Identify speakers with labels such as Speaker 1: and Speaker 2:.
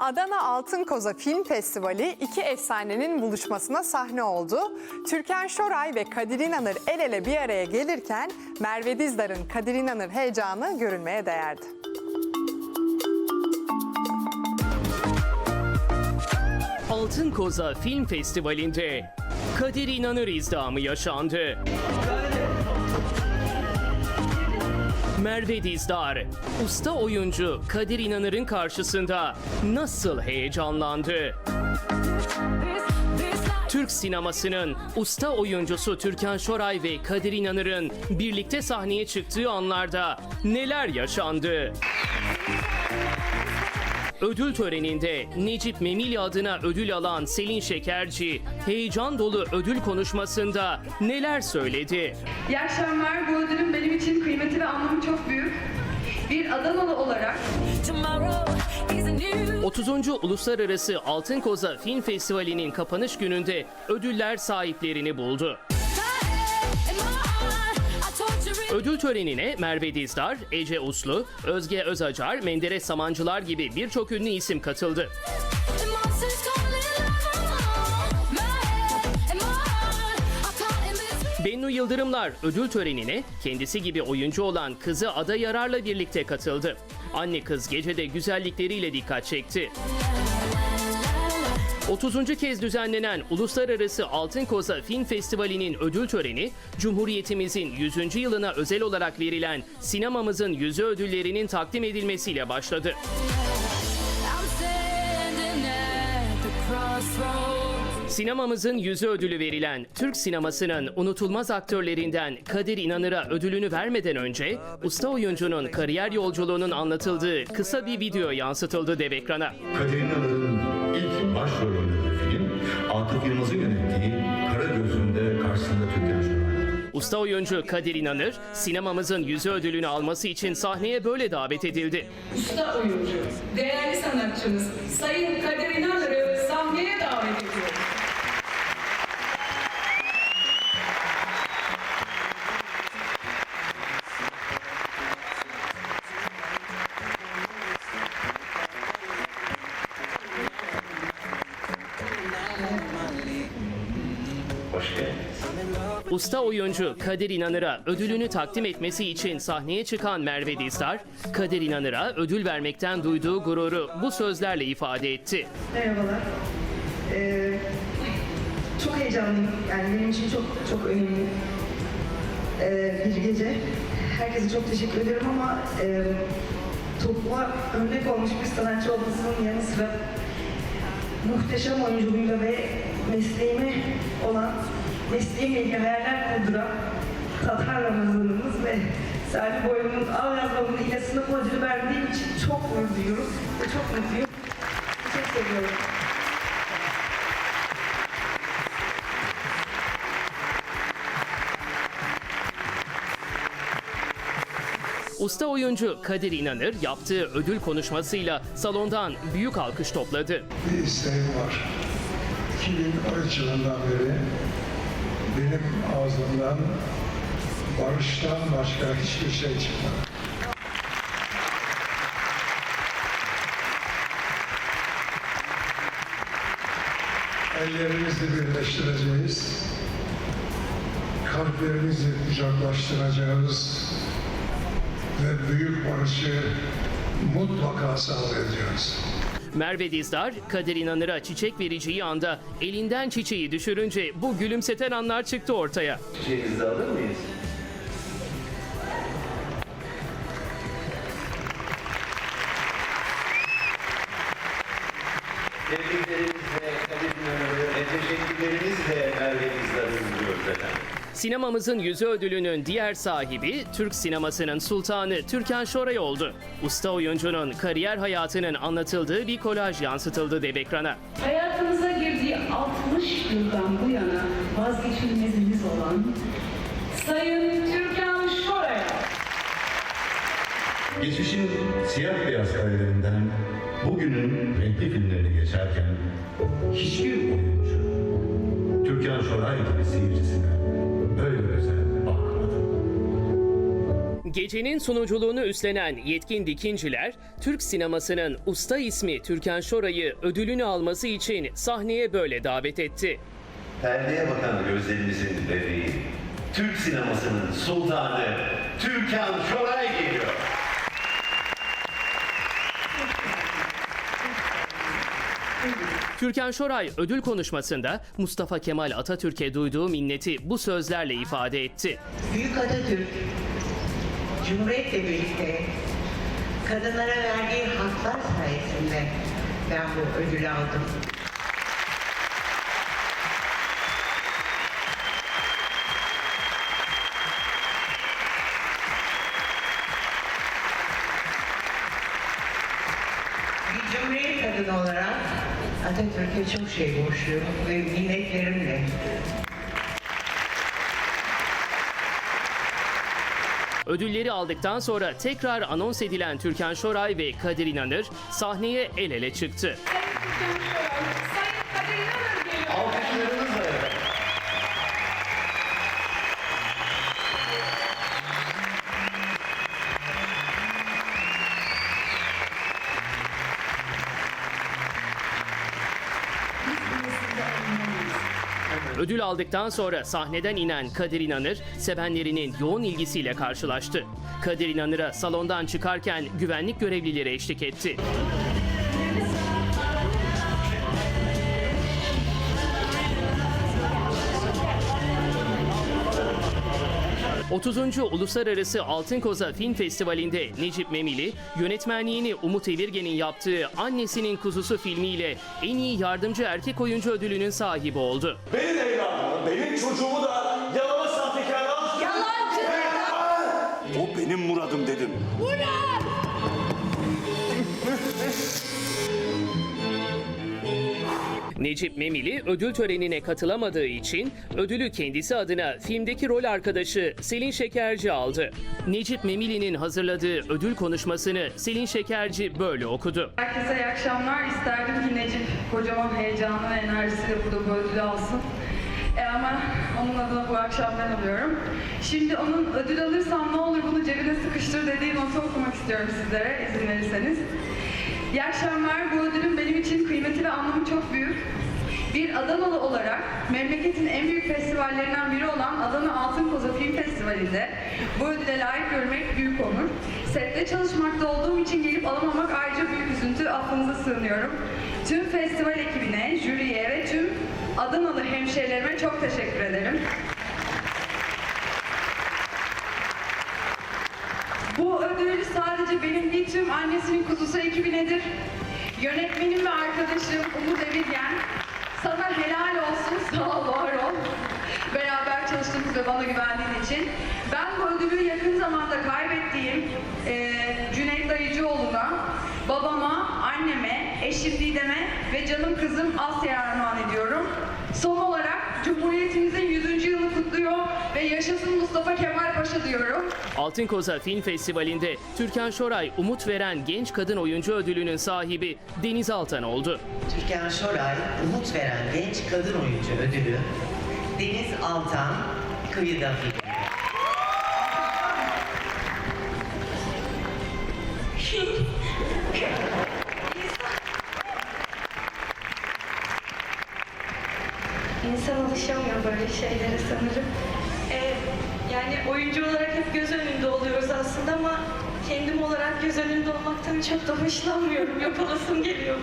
Speaker 1: Adana Altın Koza Film Festivali iki efsanenin buluşmasına sahne oldu. Türkan Şoray ve Kadir İnanır el ele bir araya gelirken Merve Dizdar'ın Kadir İnanır heyecanı görülmeye değerdi.
Speaker 2: Altın Koza Film Festivali'nde Kadir İnanır izdihamı yaşandı. Merve Dizdar, usta oyuncu Kadir İnanır'ın karşısında nasıl heyecanlandı? Türk sinemasının usta oyuncusu Türkan Şoray ve Kadir İnanır'ın birlikte sahneye çıktığı anlarda neler yaşandı? Ödül töreninde Necip Memili adına ödül alan Selin Şekerci heyecan dolu ödül konuşmasında neler söyledi?
Speaker 3: İyi akşamlar. Bu ödülün benim için kıymeti ve anlamı çok büyük. Bir Adanalı olarak
Speaker 4: Tomorrow is a new
Speaker 2: 30. Uluslararası Altın Koza Film Festivali'nin kapanış gününde ödüller sahiplerini buldu. Ödül törenine Merve Dizdar, Ece Uslu, Özge Özacar, Menderes Samancılar gibi birçok ünlü isim katıldı. Bennu Yıldırımlar ödül törenine kendisi gibi oyuncu olan kızı Ada Yarar'la birlikte katıldı. Anne kız gecede güzellikleriyle dikkat çekti. 30. kez düzenlenen Uluslararası Altın Koza Film Festivali'nin ödül töreni, Cumhuriyetimizin 100. yılına özel olarak verilen sinemamızın yüzü ödüllerinin takdim edilmesiyle başladı. Sinemamızın yüzü ödülü verilen Türk sinemasının unutulmaz aktörlerinden Kadir İnanır'a ödülünü vermeden önce usta oyuncunun kariyer yolculuğunun anlatıldığı kısa bir video yansıtıldı dev ekrana.
Speaker 5: Kadir İnanır'ın başrol oynadığı film, Atıf Yılmaz'ın yönettiği Kara Gözü'nde karşısında Türkan Şoray.
Speaker 2: Usta oyuncu Kadir İnanır, sinemamızın yüzü ödülünü alması için sahneye böyle davet edildi.
Speaker 3: usta oyuncu, değerli sanatçımız Sayın Kadir İnanır'ı
Speaker 2: Usta oyuncu Kadir İnanır'a ödülünü takdim etmesi için sahneye çıkan Merve Dizdar, Kadir İnanır'a ödül vermekten duyduğu gururu bu sözlerle ifade etti.
Speaker 6: Merhabalar. Ee, çok heyecanlıyım. Yani benim için çok çok önemli ee, bir gece. Herkese çok teşekkür ederim ama e, topluma örnek olmuş bir sanatçı olmasının yanı sıra muhteşem oyunculuğuyla ve mesleğime olan mesleğimle ilgili hayaller kurduran Tatar Ramazanımız ve Salih Boylu'nun Al Yazmam'ın ile sınıf ödülü verdiğim için çok gurur duyuyorum ve çok mutluyum. Çok seviyorum.
Speaker 2: Usta oyuncu Kadir İnanır yaptığı ödül konuşmasıyla salondan büyük alkış topladı.
Speaker 7: bir isteğim var. 2013 yılından beri benim ağzımdan barıştan başka hiçbir şey çıkmadı. Ellerimizi birleştireceğiz. Kalplerimizi kucaklaştıracağız. Ve büyük barışı mutlaka sağlayacağız.
Speaker 2: Merve Dizdar, Kadir İnanır'a çiçek vereceği anda elinden çiçeği düşürünce bu gülümseten anlar çıktı ortaya.
Speaker 5: Çiçeğinizi alır mıyız?
Speaker 2: Sinemamızın yüzü ödülünün diğer sahibi Türk sinemasının sultanı Türkan Şoray oldu. Usta oyuncunun kariyer hayatının anlatıldığı bir kolaj yansıtıldı dev ekrana.
Speaker 3: Hayatımıza girdiği 60 yıldan bu yana vazgeçilmezimiz olan Sayın Türkan Şoray.
Speaker 5: Geçmişin siyah beyaz karelerinden bugünün renkli filmlerini geçerken hiçbir oyuncu Türkan Şoray gibi seyircisine
Speaker 2: Gecenin sunuculuğunu üstlenen Yetkin Dikinciler, Türk sinemasının usta ismi Türkan Şoray'ı ödülünü alması için sahneye böyle davet etti.
Speaker 5: Perdeye bakan gözlerimizin bebeği, Türk sinemasının sultanı Türkan Şoray geliyor.
Speaker 2: Türkan Şoray ödül konuşmasında Mustafa Kemal Atatürk'e duyduğu minneti bu sözlerle ifade etti.
Speaker 8: Büyük Atatürk, Cumhuriyet'le birlikte kadınlara verdiği haklar sayesinde ben bu ödülü aldım. Bir Cumhuriyet kadını olarak Atatürk'e çok şey borçluyum ve minnetlerimle
Speaker 2: Ödülleri aldıktan sonra tekrar anons edilen Türkan Şoray ve Kadir İnanır sahneye el ele çıktı. Ödül aldıktan sonra sahneden inen Kadir İnanır, sevenlerinin yoğun ilgisiyle karşılaştı. Kadir İnanır'a salondan çıkarken güvenlik görevlileri eşlik etti. ...30. Uluslararası Altın Koza Film Festivali'nde Necip Memili... ...yönetmenliğini Umut Evirgen'in yaptığı Annesinin Kuzusu filmiyle... ...en iyi yardımcı erkek oyuncu ödülünün sahibi oldu.
Speaker 9: Benim evladımı, benim çocuğumu da yalama sahtekarlar... Yalancı! O benim muradım dedim.
Speaker 2: Necip Memili ödül törenine katılamadığı için ödülü kendisi adına filmdeki rol arkadaşı Selin Şekerci aldı. Necip Memili'nin hazırladığı ödül konuşmasını Selin Şekerci böyle okudu.
Speaker 3: Herkese iyi akşamlar. İsterdim ki Necip kocaman heyecanı ve enerjisiyle burada bu ödülü alsın. E ama onun adına bu akşam ben alıyorum. Şimdi onun ödül alırsam ne olur bunu cebine sıkıştır dediği notu okumak istiyorum sizlere izin verirseniz. İyi akşamlar. Bu ödülün benim için kıymeti Bir Adanalı olarak memleketin en büyük festivallerinden biri olan Adana Altın Koza Film Festivali'nde bu ödüle layık görmek büyük onur. Sette çalışmakta olduğum için gelip alamamak ayrıca büyük üzüntü. Affınıza sığınıyorum. Tüm festival ekibine, jüriye ve tüm Adanalı hemşehrilerime çok teşekkür ederim. Bu ödül sadece benim değil tüm annesinin kuzusu ekibinedir. Yönetmenim ve arkadaşım Umut Evirgen. Sana helal olsun, sağ ol, var ol. Beraber çalıştığımız ve bana güvendiğin için. Ben bu ödülü yakın zamanda kaybettiğim eee Cüneyt Dayıcıoğlu'na, babama, anneme, eşim Didem'e ve canım kızım Asya'ya armağan ediyorum. Son olarak Cumhuriyetimizin 100. yılını kutluyor ve yaşasın Mustafa Kemal Paşa diyorum.
Speaker 2: Altın Koza Film Festivali'nde Türkan Şoray umut veren genç kadın oyuncu ödülünün sahibi Deniz Altan oldu.
Speaker 8: Türkan Şoray, umut veren genç kadın oyuncu ödülü Deniz Altan, Kıyıda filmi.
Speaker 10: İnsan alışamıyor böyle şeylere sanırım. Ee, yani oyuncu olarak hep göz önünde oluyoruz aslında ama kendim olarak göz önünde olmaktan çok da hoşlanmıyorum. Yapılasım geliyor.